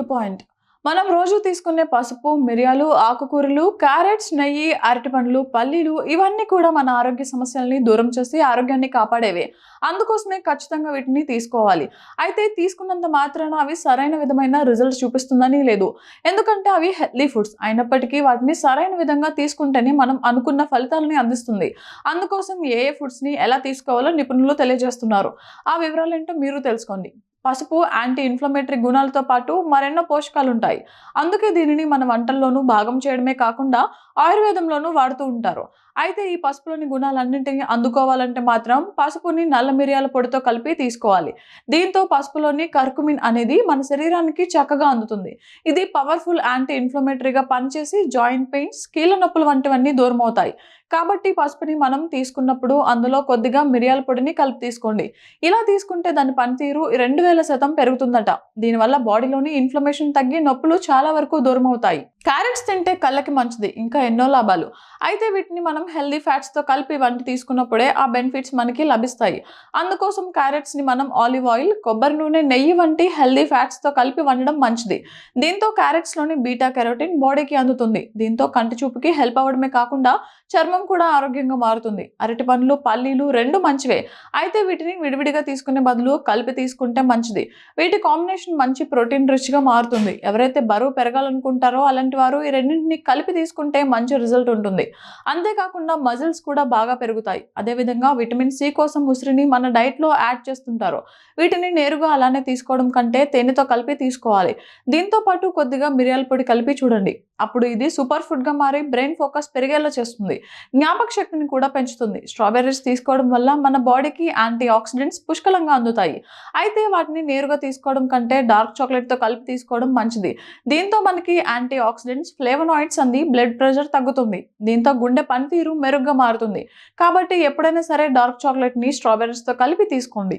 View point. మనం రోజు తీసుకునే పసుపు మిరియాలు ఆకుకూరలు క్యారెట్స్ నెయ్యి అరటిపండ్లు పల్లీలు ఇవన్నీ కూడా మన ఆరోగ్య సమస్యల్ని దూరం చేసి ఆరోగ్యాన్ని కాపాడేవి. అందుకోసమే ఖచ్చితంగా వీటిని తీసుకోవాలి. అయితే తీసుకున్నంత మాత్రాన అవి సరైన విధమైన రిజల్ట్స్ చూపిస్తుందని లేదు. ఎందుకంటే అవి హెల్తీ ఫుడ్స్ అయినప్పటికీ వాటిని సరైన విధంగా తీసుకుంటేనే మనం అనుకున్న ఫలితాలని అందిస్తుంది. అందుకోసం ఏ ఏ ఫుడ్స్ని ఎలా తీసుకోవాలో నిపుణులు తెలియజేస్తున్నారు. ఆ వివరాలు ఏంటో మీరు తెలుసుకోండి. పసుపు యాంటీ ఇన్ఫ్లమేటరీ గుణాలతో పాటు మరెన్నో పోషకాలు ఉంటాయి అందుకే దీనిని మన వంటల్లోనూ భాగం చేయడమే కాకుండా ఆయుర్వేదంలోనూ వాడుతూ ఉంటారు. అయితే ఈ పసుపులోని గుణాలన్నింటినీ అందుకోవాలంటే మాత్రం పసుపుని నల్ల మిరియాల పొడితో కలిపి తీసుకోవాలి. దీంతో పసుపులోని కర్కుమిన్ అనేది మన శరీరానికి చక్కగా అందుతుంది. ఇది పవర్ఫుల్ యాంటీ ఇన్ఫ్లమేటరీగా పనిచేసి జాయింట్ పెయిన్స్ కీళ్ళ నొప్పులు వంటివన్నీ దూరమవుతాయి. కాబట్టి పసుపుని మనం తీసుకున్నప్పుడు అందులో కొద్దిగా మిరియాల పొడిని కలిపి తీసుకోండి. ఇలా తీసుకుంటే దాని పనితీరు రెండు వేల శాతం పెరుగుతుందట. దీనివల్ల బాడీలోని ఇన్ఫ్లమేషన్ తగ్గి నొప్పులు చాలా వరకు దూరం అవుతాయి క్యారెట్స్ తింటే కళ్ళకి మంచిది ఇంకా ఎన్నో లాభాలు. అయితే వీటిని మనం హెల్దీ ఫ్యాట్స్తో కలిపి వంటి తీసుకున్నప్పుడే ఆ బెనిఫిట్స్ మనకి లభిస్తాయి. అందుకోసం క్యారెట్స్ని మనం ఆలివ్ ఆయిల్ కొబ్బరి నూనె నెయ్యి వంటి హెల్దీ ఫ్యాట్స్తో కలిపి వండడం మంచిది. దీంతో క్యారెట్స్లోని బీటా కెరోటిన్ బాడీకి అందుతుంది. దీంతో కంటి చూపుకి హెల్ప్ అవ్వడమే కాకుండా చర్మం కూడా ఆరోగ్యంగా మారుతుంది. అరటి పండ్లు పల్లీలు రెండు మంచివే. అయితే వీటిని విడివిడిగా తీసుకునే బదులు కలిపి తీసుకుంటే మంచిది. వీటి కాంబినేషన్ మంచి ప్రోటీన్ రిచ్గా మారుతుంది. ఎవరైతే బరువు పెరగాలనుకుంటారో అలాంటి వారు ఈ రెండింటిని కలిపి తీసుకుంటే మంచి రిజల్ట్ ఉంటుంది. అంతేకాకుండా మజిల్స్ కూడా బాగా పెరుగుతాయి. అదేవిధంగా విటమిన్ సి కోసం ఉసిరిని మన డైట్లో యాడ్ చేస్తుంటారు. వీటిని నేరుగా అలానే తీసుకోవడం కంటే తేనెతో కలిపి తీసుకోవాలి. దీంతో పాటు కొద్దిగా మిరియాల పొడి కలిపి చూడండి. అప్పుడు ఇది సూపర్ ఫుడ్గా మారి బ్రెయిన్ ఫోకస్ పెరిగేలా చేస్తుంది. జ్ఞాపక శక్తిని కూడా పెంచుతుంది. స్ట్రాబెర్రీస్ తీసుకోవడం వల్ల మన బాడీకి యాంటీ ఆక్సిడెంట్స్ పుష్కలంగా అందుతాయి. అయితే వాటిని నేరుగా తీసుకోవడం కంటే డార్క్ చాక్లెట్తో కలిపి తీసుకోవడం మంచిది. దీంతో మనకి యాంటీ ఆక్సిడెంట్స్ ఫ్లేవనాయిడ్స్ అంది బ్లడ్ ప్రెషర్ తగ్గుతుంది. దీంతో గుండె పనితీరు మెరుగ్గా మారుతుంది. కాబట్టి ఎప్పుడైనా సరే డార్క్ చాక్లెట్ని స్ట్రాబెర్రీస్తో కలిపి తీసుకోండి.